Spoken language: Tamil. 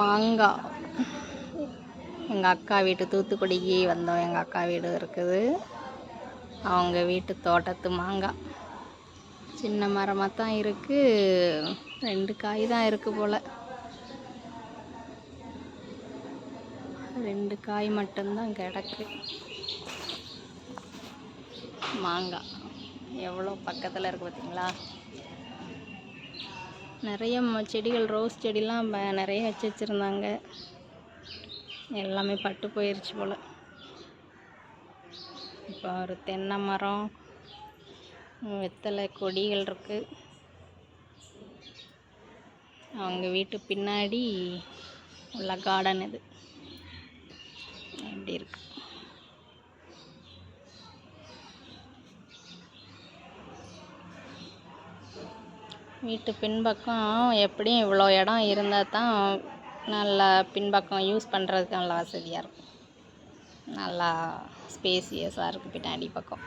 மாங்காய் எங்கள் அக்கா வீட்டு தூத்துக்குடிக்கு வந்தோம். எங்கள் அக்கா வீடு இருக்குது. அவங்க வீட்டு தோட்டத்து மாங்காய் சின்ன மரமாக தான் இருக்குது ரெண்டு காய் தான் இருக்குது போல். ரெண்டு காய் மட்டும்தான் கிடக்கு. மாங்காய் எவ்வளோ பக்கத்தில் இருக்குது பார்த்தீங்களா நிறைய செடிகள் ரோஸ் செடிலாம் நிறைய வச்சு வச்சுருந்தாங்க. எல்லாமே பட்டு போயிருச்சு போல். இப்போ ஒரு தென்னை மரம் வெத்தலை கொடிகள் இருக்குது அவங்க வீட்டு பின்னாடி உள்ள கார்டன் இது. எப்படி இருக்குது வீட்டு பின்பக்கம் எப்படியும் இவ்வளோ இடம் இருந்தால் தான் நல்லா பின்பக்கம் யூஸ் பண்ணுறதுக்கு நல்லா வசதியாக இருக்கும். நல்லா ஸ்பேசியஸாக இருக்குது பின்னாடி பக்கம்.